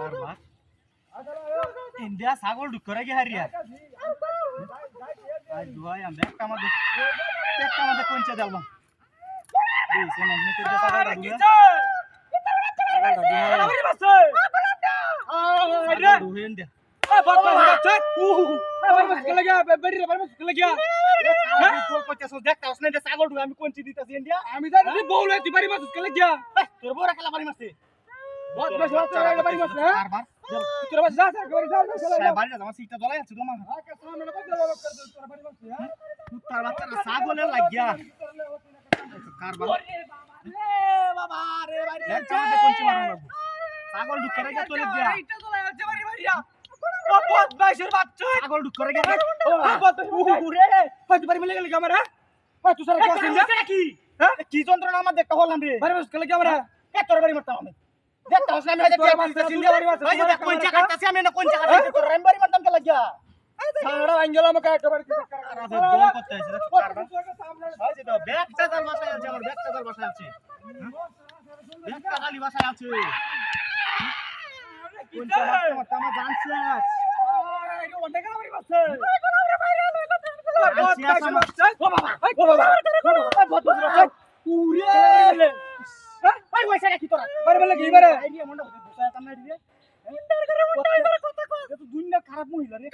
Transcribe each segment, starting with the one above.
বারবার ইন্ডিয়া ছাগল ঢুক করে গিয়ে হারিয়া আজ দুয়াই আমরা একটা আমাদের একটা আমাদের কোনচে দেবো এই সে মনে করতে ছাগলটা দুয়া ছাগলটা দুয়া ছাগল দুহেন দে ছাগল ঢুকে আমি কোনচি দিতেছি আমি জানি তুই বউ লই তুই বাড়ি মাছ কেলে গিয়া তোর বড় খেলা বাড়ি মারছে বহুত বেশ মাছ ছাগলের লাগিয়া ছাগল ঢুক চলে দিয়া বাচ্চা ঢুক করে ও বাড়ি মিলে গেলি ক্যামেরা তুই সারা কি হ্যাঁ কি যন্ত্রণা আমার দেখতে হলাম রে বাড়ি ক্যামেরা এ তোর বাড়ি মারতাম আমি দেখতে হস আমি তোর বাচ্চা সিন্ধিয়া বাড়ি মারতাম, ওই যে কোন জায়গা কাছে আমি না কোন জায়গা কাছে তোর আমি মারতাম কে লাগিয়া সারা আঙ্গেল আমাকে একটা বাড়ি আরে দম করতে আছে ওই যে তো ব্যাগ চাচার বাসায় আছে আমার ব্যাগ চাচার বাসায় আছে। ব্যাগ চাচালি বাসায় আছে। কোন জায়গা মারতে মারতে আমার জানছিস ভাই জায়গা কি তোরা এই নিয়ে মন্ডা হতে বসায় তাম না দিবে তো দুনিয়া খারাপ মহিলা রে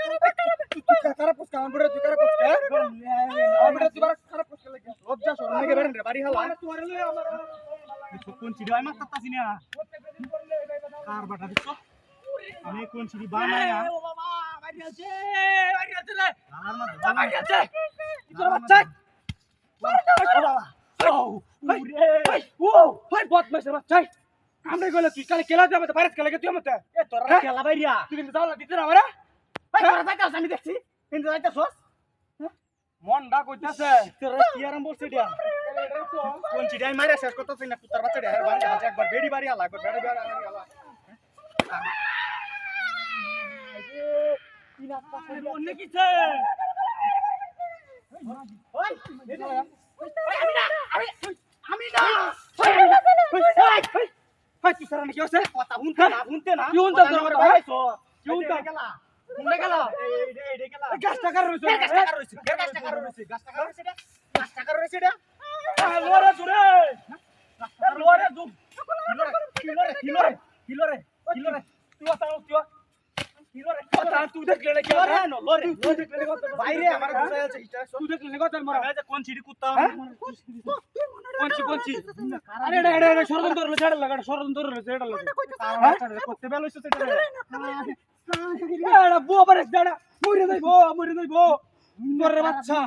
লজ্জা শরম লাগে বেরেন রে বাড়ি হালা কোন চিড়ি আমি মারতাছি না কার বাটা দিছ আমি কোন চিড়ি বানায়া লালার মধ্যে বানায়া আমরা গেলে তুই কালে কেলা যাবে বাইরে কেলা তুই আমাতে এ তোরা খেলা বাইরিয়া? তুই কিন্তু যাও না দিতে না? আমরা ভাই তোরা যাইতাছ আমি দেখছি। কিন্তু যাইতাছস? মন ডাক হইতাছে। তোরা কি আরাম বলছিস দিয়া কোন চিড়ি আমি মারিয়া শেষ করতেছি না? কুত্তার বাচ্চা রে বাড়ি হাজে একবার বেড়ি বাড়ি হালা একবার বেড়ি বাড়ি হালা অন্য কিছু। ওই আমি না আমি আমি না হাই তুই সারা কথা শুনতে না শুনতে না। কি শুনতে তোর কথা, ভাই? কি শুনতে? গেলা শুনতে গেলা? এই এই গেলা গাছ টাকার রইছে গাছ টাকা রইছে গাছ টাকা রইছে গাছ টাকা রইছে গাছ টাকা রইছে এটা? লোরে জুরে লোরে দু কিলোরে কিলোরে কিলোরে কিলোরে তুই কথা তুই কিলোরে কথা তুই দেখলে নাকি কথা বাইরে আমার বুঝাই আছে তুই দেখলে কথা মারা আমি যে কোন চিড়ি কুত্তা কোনছি কোনছি আরে এটা এটা এটা ষড়যন্ত্র ছেড়ে লাগা ষড়যন্ত্র হলো ছেড়ে লাগা করতে বেল হইছে সেটা এটা বুয়া পারে দাঁড়া মরে যাইবো মরে যাইবো তোর বাচ্চা